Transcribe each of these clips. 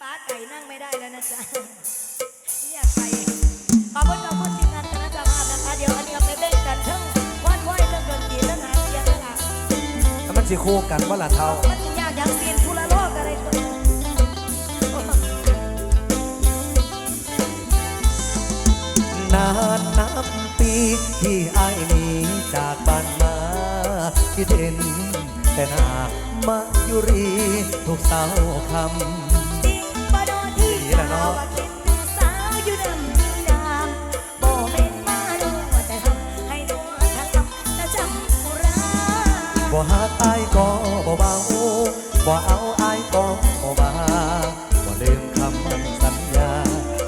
ป้าไก่นั่งไม่ได้แล้วนะจ๊ะอยากไปขอบคุณขอบคุณทีมงานคณะเจ้าภาพนะคะ เดี๋ยวอันนี้เราไปเล่นกันทั้งวัดไหวเรื่องดนตรีเรื่องหาเสียงนะคะแล้วมันสิคู่กันว่าละเท่ามันจะยากยังเสียนทุละโลกอะไรตัวนี้นานนับปีที่ไอ้ายหนี้จากบ้านมา คิดเห็นแต่หน้ามายุรี ทุกเสาร์คำ บ่เป็นมาดูแต่ทำให้ดูทั้งคำและจำสุราบ่ฮักอายก็บ่เบาบ่เอาอายก็บ่บาบ่ลืมคำมันสัญญา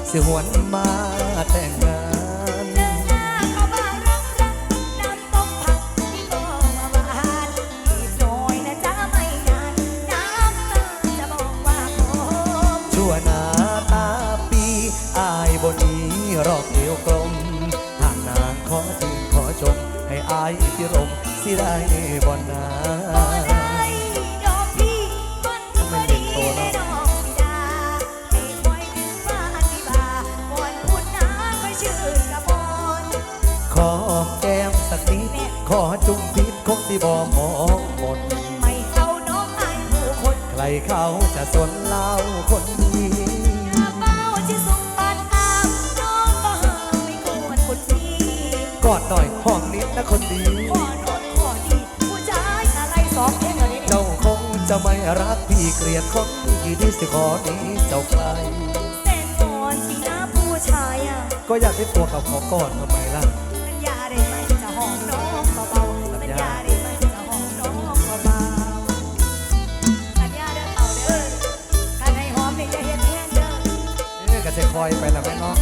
สิหวนมาแต่งงาน บอนขอแก้มสักนิด ขอจุ่มพิษคงสิบ่มองมนไม่เข้าน้องไอายผู้คน ใครเขาจะสน ลียดคนที่ที่สิขอหนี้เจ้าใครเส้นก่อนสีหน้าผู้ชายอะก็อยากได้ตัวกับเขาก่อนทำไมล่ะ สัญญาได้ไหมจะหอมน้องเบาๆสัญญาได้ไหมจะหอมน้องเบาๆสัญญาเด้อเอาเด้อถ้าให้หอมนี่จะเห็นแห้งเด้อ เอ้ยก็จะคอยไปละแม่เนาะ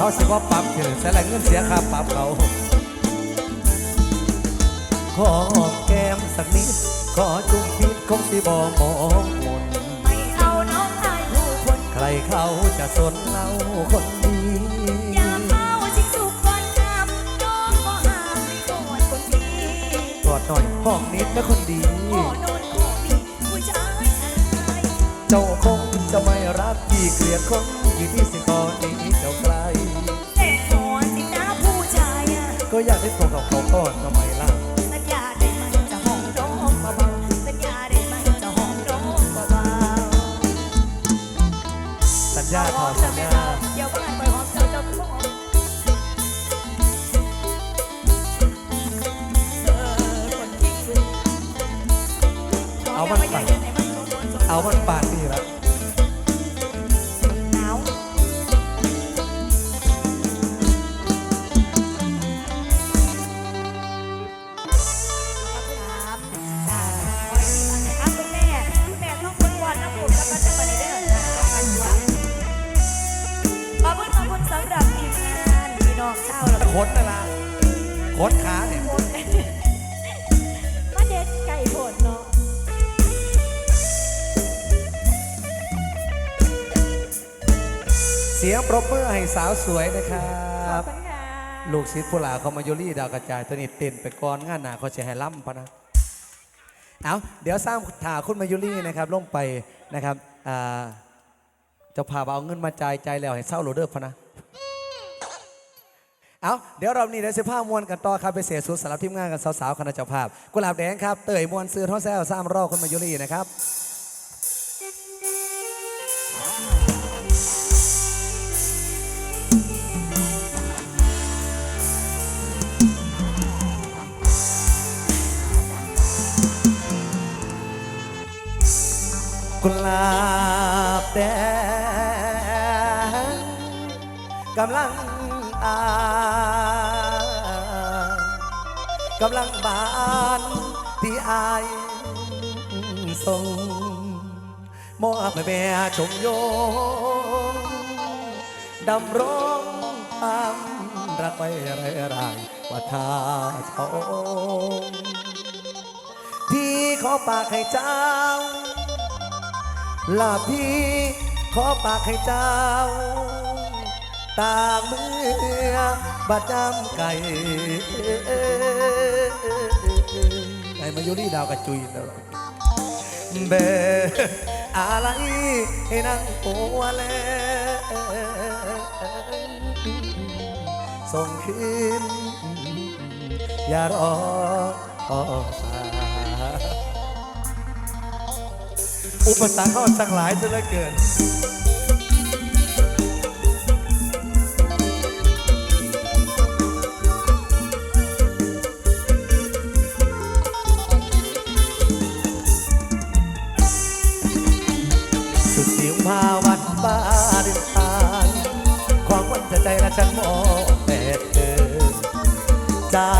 เขาสิว่าปรับเถอะใช้แรงเงินเสียค่าปรับเขา ขอแก้มสักนิด ขอจุ่มพิษคงสิบอมองมนไม่เอาน้องอายผู้คนใครเขาจะสนเล่าคนนี้อย่าเมาชิงสุกก่อนงามน้องก็ห้ามไม่โกรธคนดีกอดหน่อยห้องนิดนะคนดีโอ้โนนโอ้ดีผู้ชายอะไรเจ้าคงจะไม่รักพี่เกลียดคนที่ที่สิขอนี้ อะก็อยากได้ตัวกับเขาก่อนทำไมล่ะ สัญญาได้ไหมจะหอมน้องเบาๆสัญญาได้ไหมจะหอมน้องเบาสัญๆญาขอสัจะญไม่ญาเอาเดี๋ยวบ้านไปหอมเจ้าเจ้าหอมเออคนที่อยู่หอมแล้ม่อากเดินไหนมันโดนเอามันปากนี่ละ เจ้าเราโคตรนะล่ะโคตรขาเนี่ยโคตรมาเด็ดไก่โผดเนาะเสียงปรบมือให้สาวสวยนะครัขอบบ คุณค่ะลูกศิษย์ผู้หลาเขามายุรี่ดาวกระจายตัวนี้เต้นไปก่อนงานหนาเขาจะให้ล่ำพะนะ เอาเดี๋ยวสร้างถาคุณมายุรี่นะครับลงไปนะครับอ่าเจะพาเอาเงินมาจ่ายใจายแล้วให้เศร้าโรเดอร์พะนะ เอาเดี๋ยวเรานี้เดี๋ยวสิภามวลกันต่อครับไปเสียสุดสำหรับทีมงานกันสาวๆคณะเจ้าภาพกุหลาบแดงครับเตยมวลซื้อท้อแซวสร้างรอบคุณมายุรีนะครับกุหลาบแดงกำลังากำลังบานที่อายส่งมอบให้แม่ชมโยงดำรงความรักไว้ไรไรว่าทาชงพี่ขอปากให้เจ้า ลาพี่ขอปากให้เจ้า ต่างเมื่อบัดจำไก่มายุรีดาวกระจุยแล้วเบอะไรให้นั่งปัวแลส่งคืนอย่ารอสาอุปสรรคเขาสักหลายซะเหลือเกิน จากหมองแปดเกินจาก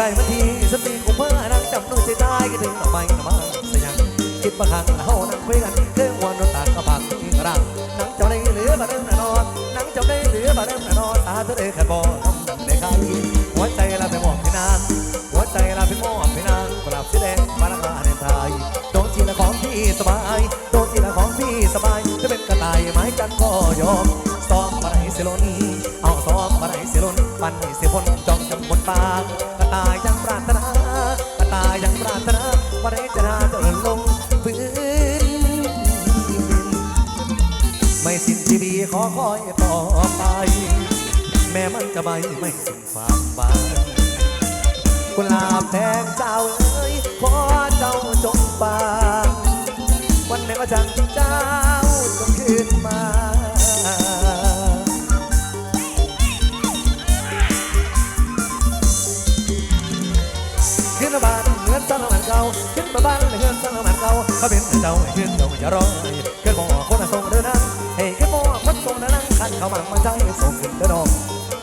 ล้มาทีสติของเพื่อนั่งจับมือใจได้ก็ถึงเอาไปนะมาสยังคิดประคังเฮานั่งคุยกันเครื่องวันนตากระพังอิงรังนั่งจ้าได้เหลือบาเริ่มนอนนั่งจ้าได้เหลือบาเริ่มนอนตาเธอได้แค่บอน้ำดังได้ใครหัวใจเราไปมอบให้นางหัวใจเราไปมอบให้นางกลับสีแดงมาลังลาในไทยโดนจีละของพี่สบายโดนจีละของพี่สบายจะเป็นกระต่ายไม้กันก็ยอมซ้อมมาไหนเสียล้นเอา อมมาไหนเสียล้นปันให้เสียพ้นจองจำบนปากกระตายยังปรารถนากระตายยังปรารถนาว่าได้จะนาเดินลงพื้นไม่สิ้นชีวีขอคอยต่อไป แม้มันจะไม่ไม่สิ้นความหวังกุหลาบแดงเจ้าเอ้ยขอเจ้าจงฟังวันไหนก็จังเจ้าจงขึ้นมาาขึ้นมาบ้านเฮือนสางมันเก่าเขาเป็นเจ้าเฮือนเจ้าอย่ารอเกิดบ่อคนส่งเดินนั่งเฮ้ยเกิดบ่อคนส่งเดินนั่งขันเขามันมาใจส่งขึ้นเดินนอง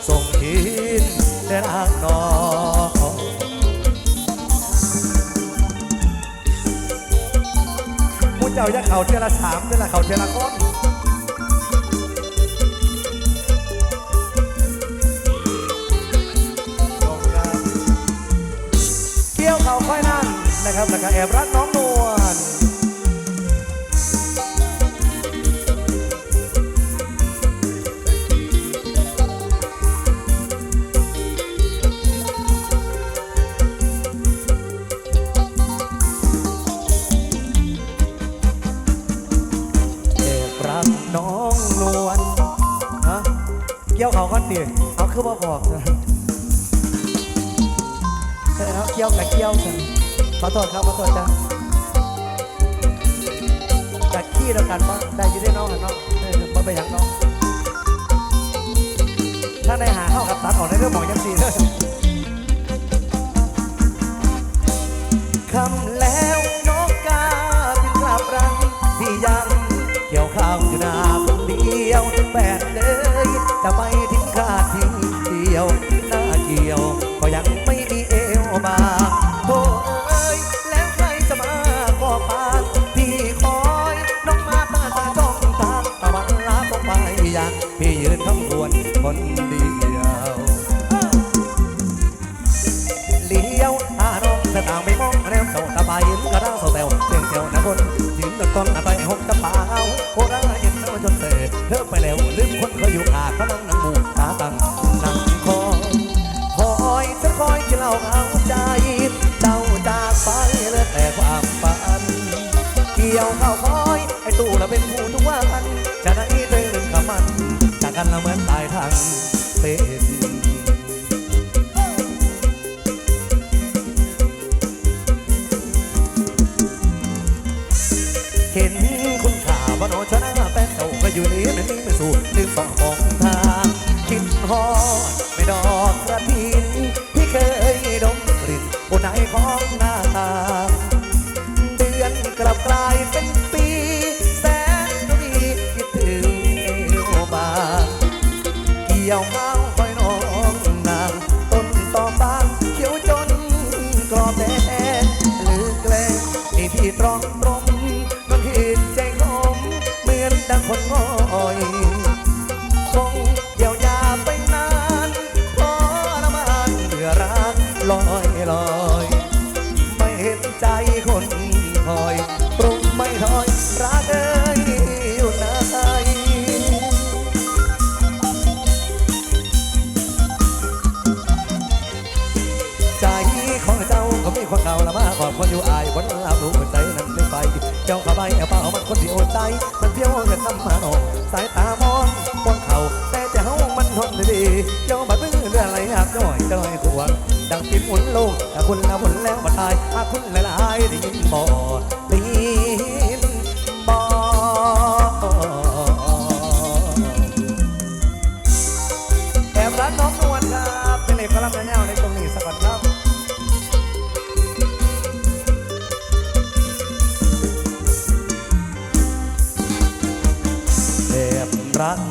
ส่งขึ้นเดินอ่างนอกมูเจ้าจะเข่าเทอละสามเทอละเข่าเทอละก้อน นะครับแล้วก็แอบรักน้องนวลแอบรักน้องนวลฮะเกี่ยวเขาค่อนเดียเอาคือบ่บอกนะเกี่ยวกับเกี่ยวกัน ขอโทษครับขอโทษจ้ะจากขี้แล้วกันมั้งได้ยินได้น้องกันเนาะเออมาไปย่างน้องถ้าได้หาเข้ากับตัดออกในเรื่องหมองยังสีเลยคำแล้วนกกาบินกลับรังพี่ยังเกี่ยวข้าวอยู่นาคนเดียวแปดเลยจะไปทิ้งข้าทิ้งเดียวหน้าเกี่ยว พี่ยืนข้างบวนคน คนที่โอนใจมันเที่ยวเงินน้ำมาออกสายตามองบนเขาแต่จะเฮามันทนได้ดีเจ้าบัดมือเรื่องอะไรหักจ่อยจ่อยขวงดังปิดหมุนลงถ้าคุณละหุ่นแล้วมาตายหากคุณหลายๆได้ยินบ่ได้ยิน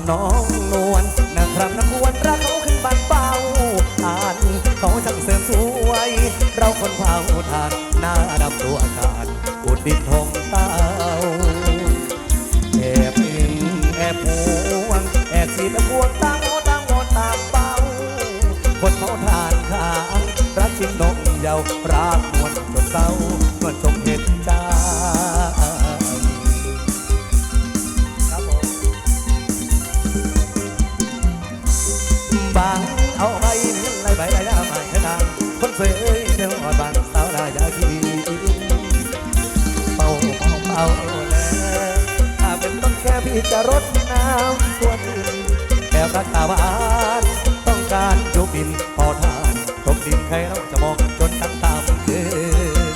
น้องนวลนะครับนักควรรักเขาขึ้นบันเป้าอ่านเขาช่างเสริมสวย เราคนเผาทานหน้าดำตัวขาดอุดดินทงเต้าแอบอิงแอบหวงแอบสีแอบพวงตั้งโอตั้งโอตามเป้าคนเขาทานขางรักจริงนงเยาวรักนวลจนเศร้านวลจง ตาหวานต้องการจูบินพอทานตกดินใครเราจะมองจนตั้งตามเกิน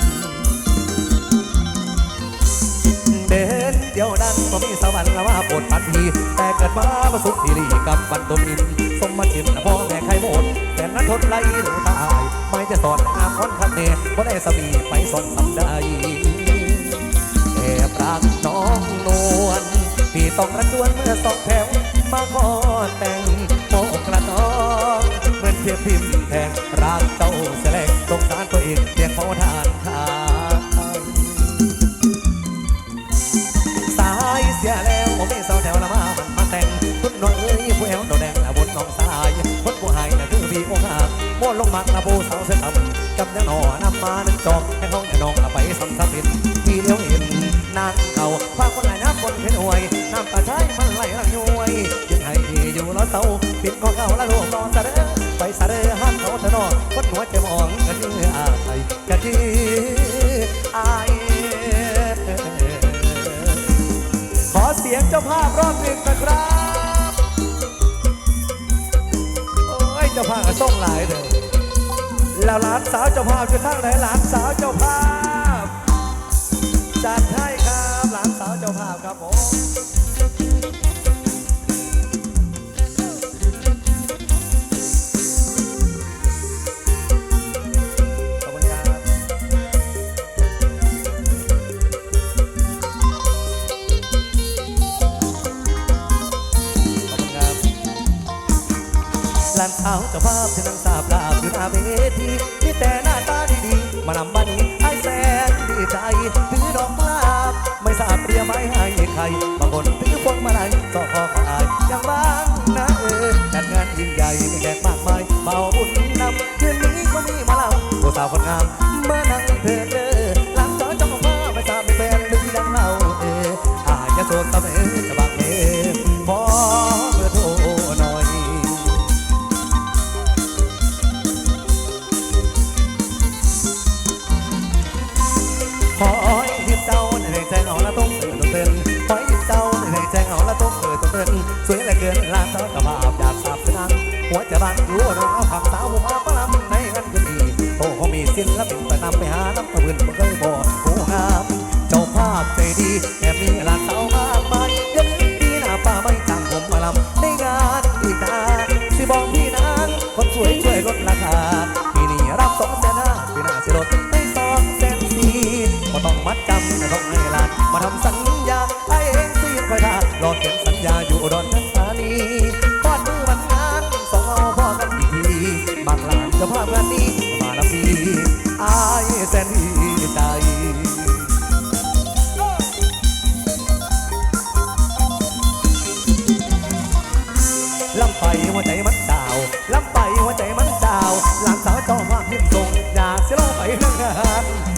เดินเดี๋ยวนั้นก็มีสวรรค์ละว่าปรดปันทีแต่เกิดมาประสุขทีรีกับบันตมินสมมาทินนะพ่อแม่ใครหมดแต่นั้นทนไล่หนูตาย ไม่จะสอนงามคนคันเนบ่ได้สมีไปสอนสำได้แอบรักน้องนวลพี่ต้องระจวนเมื่อสองแถว มาขอแต่งโมกระน้องเหมือนเพียบพิมพ์แทงรักเจ้าแสลงสงสารตัวเองเพียงพอทานทานสายเสียแล้วผมไม่เศร้าแถวละมามันมาแต่งคุณน้องเอ้ยผู้แอวดแดงละบนน้องสายคนผู้หายน่ะคือพี่องค์หักโม่ลงมักละผู้สาวเสื้อดำกับยังหนอนำมาหนึ่งจอกให้เขาอย่าน้องละไปซ้ำซ้ำเป็นพี่เลี้ยวเห็น นางเขาพาคนไหลน้ำคนเพชรหวยน้ำตาใช้มันไหลรังย้วยยังให้พี่อยู่แล้วเศร้าปิดของเขาละลูกนอนสะเด้อไปสะเด้อห้ามเขาเถอะนอคนหัวใจมองกันยื้ออายกันยื้ออายขอเสียงเจ้าภาพรอบหนึ่งนะครับ โอ้ยเจ้าภาพก็ส่งหลายเลยแล้วหลานสาวเจ้าภาพจะทั้งไหนหลานสาวเจ้าภาพจัดให้ เจ้าภาพครับผมขอบคุณครับขอบคุณครับหลานสาวเจ้าภาพที่นั่งสาบลาบอยู่หน้าเวทีมีแต่หน้าตาดีๆมานำบันนี้ บุญนำคืนนี้ก็มีมาเล่าผู้สาวคนงาม หัวจะบางรู้รอาน้องฝั่งสาวผมมาประลำในงานคืนนี้โตเขามีสินแล้วเป็นไปนำไปหาน้ำตะวันบ่เคยบอกผู้งามเจ้าภาพใจดีแอบมีหลานสาว ใจมันดาวลำไปหัวใจมันดาว หลานสาวเจ้าว่าพิมพ์ทรง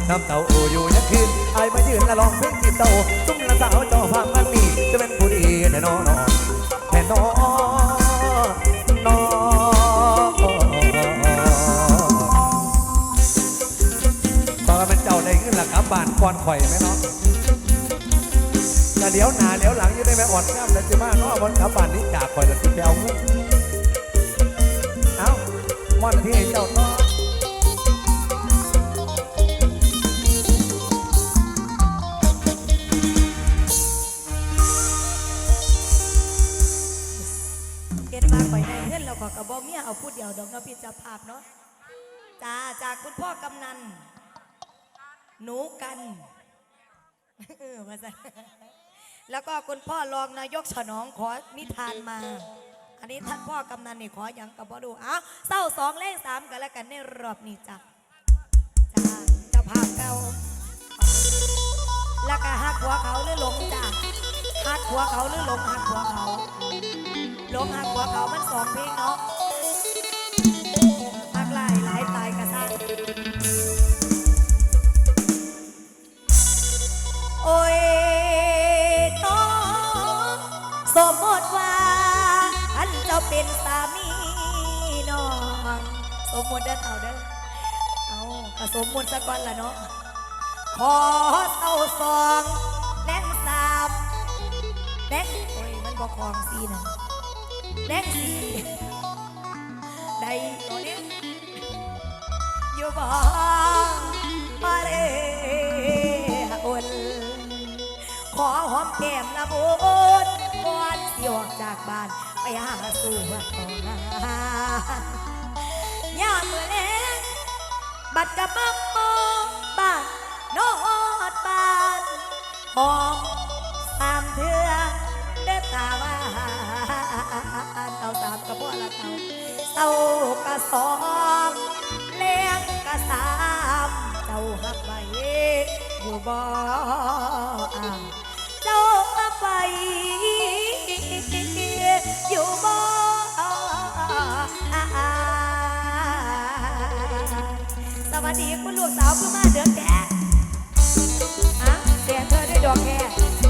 น้ำเต้าโออยู่ยังคืนไอ้มายืนและลองเพลงจีบเต้าตุ้มละสาวเจอภาพมันนี่จะเป็นผู้ดีแน่นอนแน่นอนนตอนเป็นเจ้าได้ขึ้นหลักครับบ้านก่อนข่อยไหมเนาะแต่เดี๋ยวหนาเดี๋ยวหลังยืนได้แม่อ่อนข้ามแล้วจะมาเนาะวันขับบ้านนี้จากข่อยแล้วสิไปเอาเงินามอนที่เจ้าต่อเห็นมาข่อยได้เงินแล้วขอกระบอกเมียเอาพูดเดียวดอกเนาะพี่จะภาพเนาะจ้าจากคุณพ่อกำนัน หนูกันเออมาซะแล้วก็คุณพ่อรองนายกฉนองขอนิทานมา อันนี้ท่านพ่อกำนันนี่ขออย่างกับพ่อดูเอ้าเศร้าสองเลขสามกันแล้วกันในรอบนี้จ้ะจ้าเจะภาพเก่าแล้วก็หักหัวเขาหรือหลงจ้ะหักหัวเขาหรือหลงหักหัวเขาหลงหักหัวเขามันสองเพลงเนาะ เป็นสามีน้องสมมติเด้อเต่าเด้อเอาก็สมมติซะก่อนละเนาะขอเต้าสองแดงสามแดงโอ้ยมันบอกคลองสีนะแดงสีได้ตัวนี้อยู่บ้านมาเรอุ่นขอหอมแก้มละบุญก่อนสิออกจากบ้าน ไปหาสู่วัดต่อหายามเมื่อแลงบัดกระบังมองบ้านนอดบ้านหอมสามเทือเด้อตาว่าเอาสามกระเพาะละเตาเต้ากระสองเลี้ยงกระสามเจ้าหักไว้อยู่บ่อเจ้าหักไว้ วัสดีคุณลูกสาวคุณมาเดือนแก่ะเสียเธอได้ดอกแค่